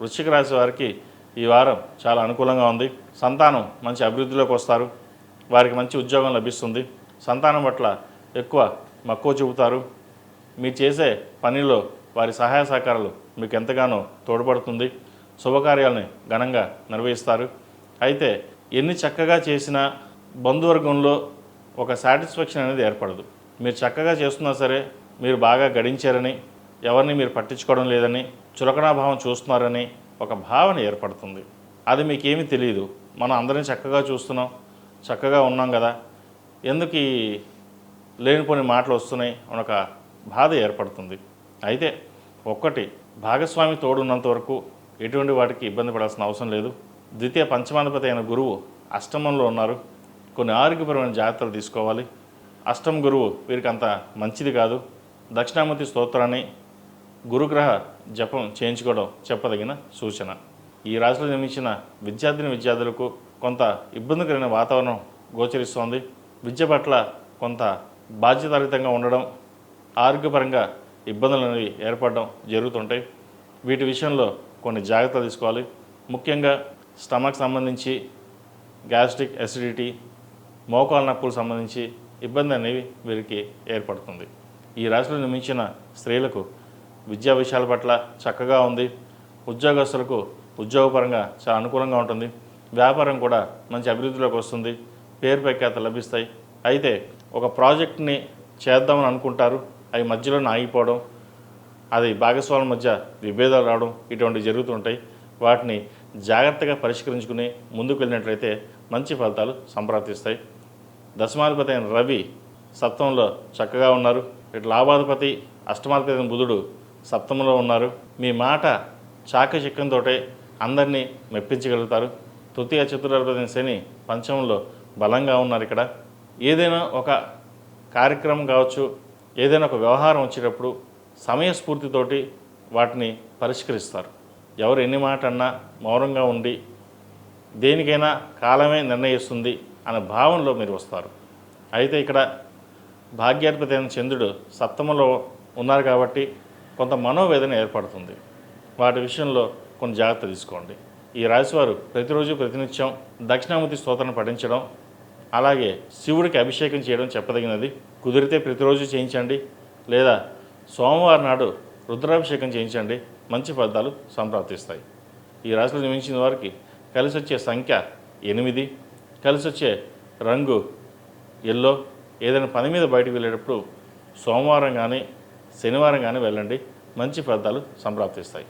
వృశ్చిక రాశి వారికి ఈ వారం చాలా అనుకూలంగా ఉంది. సంతానం మంచి అభివృద్ధిలోకి వస్తారు. వారికి మంచి ఉద్యోగం లభిస్తుంది. సంతానం పట్ల ఎక్కువ మక్కువ చూపుతారు. మీరు చేసే పనిలో వారి సహాయ సహకారాలు మీకు ఎంతగానో తోడ్పడుతుంది. శుభకార్యాలని ఘనంగా నిర్వహిస్తారు. అయితే ఎన్ని చక్కగా చేసినా బంధువర్గంలో ఒక సాటిస్ఫాక్షన్ అనేది ఏర్పడదు. మీరు చక్కగా చేస్తున్నా సరే మీరు బాగా గడించారని ఎవరిని మీరు పట్టించుకోవడం లేదని చులకనాభావం చూస్తున్నారని ఒక భావన ఏర్పడుతుంది. అది మీకేమీ తెలియదు మనం అందరిని చక్కగా చూస్తున్నాం చక్కగా ఉన్నాం కదా. ఎందుకు ఈ లేనిపోని మాటలు వస్తున్నాయి ఒక బాధ ఏర్పడుతుంది. అయితే ఒక్కటి భాగస్వామి తోడున్నంత వరకు ఎటువంటి వాటికి ఇబ్బంది పడాల్సిన అవసరం లేదు. ద్వితీయ పంచమాధిపతి అయిన గురువు అష్టమంలో ఉన్నారు. కొన్ని ఆరోగ్యపరమైన జాగ్రత్తలు తీసుకోవాలి. అష్టం గురువు వీరికి అంత మంచిది కాదు. దక్షిణామూర్తి స్తోత్రాన్ని గురుగ్రహ జపం చేయించుకోవడం చెప్పదగిన సూచన. ఈ రాశిలో జన్మించిన విద్యార్థిని విద్యార్థులకు కొంత ఇబ్బందికరమైన వాతావరణం గోచరిస్తోంది. విద్య పట్ల కొంత బాధ్యతారహితంగా ఉండడం ఆరోగ్యపరంగా ఇబ్బందులు అనేవి ఏర్పడడం జరుగుతుంటాయి. వీటి విషయంలో కొన్ని జాగ్రత్తలు తీసుకోవాలి. ముఖ్యంగా స్టమక్ సంబంధించి గ్యాస్ట్రిక్ అసిడిటీ మోకాల నొప్పులకు సంబంధించి ఇబ్బంది అనేవి వీరికి ఏర్పడుతుంది. ఈ రాశిలో నిర్మించిన స్త్రీలకు విద్యా విషయాల పట్ల చక్కగా ఉంది. ఉద్యోగస్తులకు ఉద్యోగపరంగా చాలా అనుకూలంగా ఉంటుంది. వ్యాపారం కూడా మంచి అభివృద్ధిలోకి వస్తుంది. పేరు ప్రఖ్యాత లభిస్తాయి. అయితే ఒక ప్రాజెక్ట్ని చేద్దామని అనుకుంటారు. అవి మధ్యలోనే ఆగిపోవడం అది భాగస్వాముల మధ్య విభేదాలు రావడం ఇటువంటివి జరుగుతుంటాయి వాటిని జాగ్రత్తగా పరిష్కరించుకుని ముందుకు వెళ్ళినట్లయితే మంచి ఫలితాలు సంప్రాప్తిస్తాయి. దశమాధిపతి అయిన రవి సప్తంలో చక్కగా ఉన్నారు. ఇటు లాభాధిపతి అష్టమాధిపతి అయిన బుధుడు సప్తమంలో ఉన్నారు. మీ మాట చాకచక్యంతో అందరినీ మెప్పించగలుగుతారు. తృతీయ చతురాధిపతి శని పంచమంలో బలంగా ఉన్నారు ఇక్కడ. ఏదైనా ఒక కార్యక్రమం కావచ్చు ఏదైనా ఒక వ్యవహారం వచ్చేటప్పుడు సమయస్ఫూర్తితోటి వాటిని పరిష్కరిస్తారు. ఎవరు ఎన్ని మాట అన్నా మౌనంగా ఉండి దేనికైనా కాలమే నిర్ణయిస్తుంది అనే భావనలో మీరు వస్తారు. అయితే ఇక్కడ భాగ్యాధిపతి అయిన చంద్రుడు సప్తమలో ఉన్నారు కాబట్టి కొంత మనోవేదన ఏర్పడుతుంది. వాటి విషయంలో కొన్ని జాగ్రత్త తీసుకోండి. ఈ రాశివారు ప్రతిరోజు ప్రతినిత్యం దక్షిణామూర్తి స్తోత్రం పఠించడం అలాగే శివుడికి అభిషేకం చేయడం చెప్పదగినది. కుదిరితే ప్రతిరోజు చేయించండి. లేదా సోమవారం నాడు రుద్రాభిషేకం చేయించండి. మంచి ఫలితాలు సంప్రాప్తిస్తాయి. ఈ రాశిలో జన్మించిన వారికి కలిసి వచ్చే సంఖ్య ఎనిమిది. కలిసి వచ్చే రంగు ఎల్లో. ఏదైనా పని మీద బయటకు వెళ్ళేటప్పుడు సోమవారం కానీ శనివారం కానీ వెళ్ళండి. మంచి ఫలితాలు సంప్రాప్తిస్తాయి.